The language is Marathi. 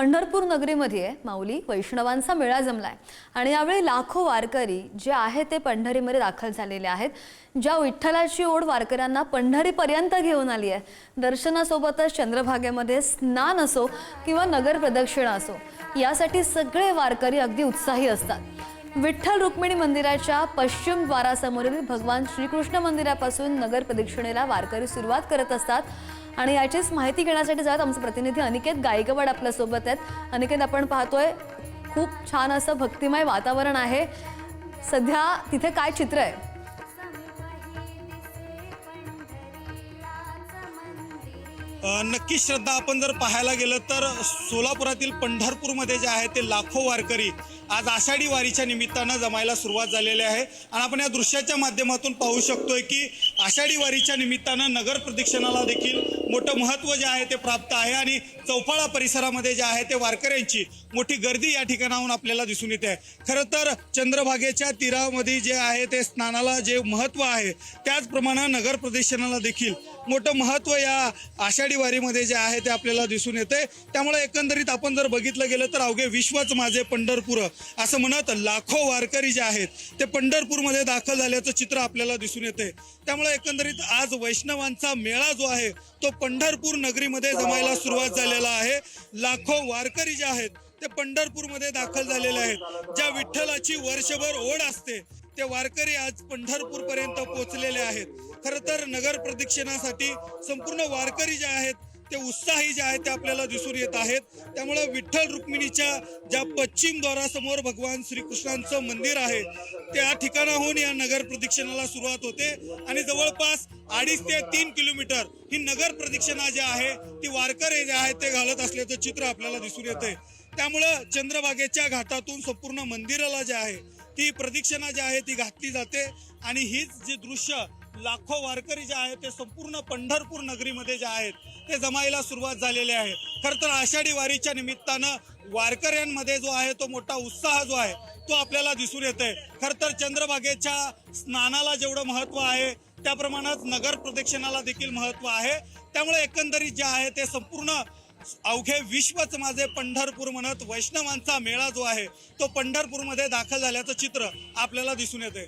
पंढरपूर नगरीमध्ये माऊली वैष्णवांचा मेळा जमलाय. आणि यावेळी लाखो वारकरी जे आहे ते पंढरीमध्ये दाखल झालेले आहेत. ज्या विठ्ठलाची ओढ वारकऱ्यांना पंढरीपर्यंत घेऊन आली आहे. दर्शनासोबतच चंद्रभागेमध्ये स्नान असो किंवा नगर प्रदक्षिणा असो यासाठी सगळे वारकरी अगदी उत्साही असतात. विठ्ठल रुक्मिणी मंदिराच्या पश्चिम द्वारासमोरील भगवान श्रीकृष्ण मंदिरापासून नगर प्रदक्षिणेला वारकरी सुरुवात करत असतात. आणि याचीच माहिती घेण्यासाठी जात आमचे प्रतिनिधी अनिकेत गायकवाड आपल्यासोबत आहेत. अनिकेत आपण पाहतोय खूप छान असं भक्तिमय वातावरण आहे. सध्या तिथे काय चित्र आहे? नक्की नक्कीच श्रद्धा आपण जर पाहायला गेलं तर सोलापुरातील पंढरपूरमध्ये जे आहे ते लाखो वारकरी आज आषाढी वारीच्या निमित्तानं जमायला सुरुवात झालेली आहे. आणि आपण या दृश्याच्या माध्यमातून पाहू शकतोय की आषाढी वारीच्या निमित्तानं नगर प्रदक्षिणाला देखील मोठं महत्त्व जे आहे ते प्राप्त आहे. आणि चौफाळा परिसरामध्ये जे आहे ते वारकऱ्यांची मोठी गर्दी या ठिकाणाहून आपल्याला दिसून येते. आहे खरं तर चंद्रभागेच्या तीरामध्ये जे आहे ते स्नानाला जे महत्त्व आहे त्याचप्रमाणे नगर प्रदक्षिणाला देखील मोठं महत्त्व या आषाढी वारीमध्ये जे आहे ते आपल्याला दिसून येते त्यामुळे एकंदरीत आपण जर बघितलं गेलं तर अवघे विश्वच माझे पंढरपूर. असं म्हणत लाखो वारकरी जे आहेत ते पंढरपूरमध्ये दाखल झाल्याचं चित्र आपल्याला दिसून येते त्यामुळे एकंदरीत आज वैष्णवांचा मेळा जो आहे तो पंढरपूर नगरीमध्ये जमायला सुरुवात झालेला आहे. लाखो वारकरी जे आहेत ते पंढरपूरमध्ये दाखल झालेले आहेत. ज्या विठ्ठलाची वर्षभर ओढ असते ते वारकरी आज पंढरपूर पर्यंत पोहोचलेले आहेत. खर तर नगर प्रदक्षिणासाठी संपूर्ण वारकरी जे आहेत ते उत्साही जे आहेत ते आपल्याला दिसून येत आहेत. त्यामुळे विठ्ठल रुक्मिणीच्या ज्या पश्चिम द्वारासमोर भगवान श्रीकृष्णांचं मंदिर आहे त्या ठिकाणाहून या नगर प्रदक्षिणाला सुरुवात होते. आणि जवळपास अडीच ते तीन किलोमीटर ही नगर प्रदक्षिणा जी आहे ती वारकरी जे आहेत ते घालत असल्याचं चित्र आपल्याला दिसून येते त्यामुळं चंद्रभागेच्या घाटातून संपूर्ण मंदिराला जे आहे ती प्रदक्षिणा जी आहे ती घातली जाते. आणि हीच जे दृश्य लाखो वारकरी जे आहेत ते संपूर्ण पंढरपूर नगरीमध्ये जे आहेत ते जमायला सुरुवात झालेली आहे. खरं तर आषाढी वारीच्या निमित्तानं वारकऱ्यांमध्ये जो आहे तो मोठा उत्साह जो आहे तो आपल्याला दिसून येतोय. खरं तर चंद्रभागेच्या स्नानाला जेवढं महत्त्व आहे त्याप्रमाणेच नगर प्रदक्षिणाला देखील महत्त्व आहे. त्यामुळे एकंदरीत जे आहे ते संपूर्ण अवघे विश्वच माझे पंढरपूर म्हणत वैष्णवांचा मेळा जो आहे तो पंढरपूरमध्ये दाखल झाल्याचं चित्र आपल्याला दिसून येते.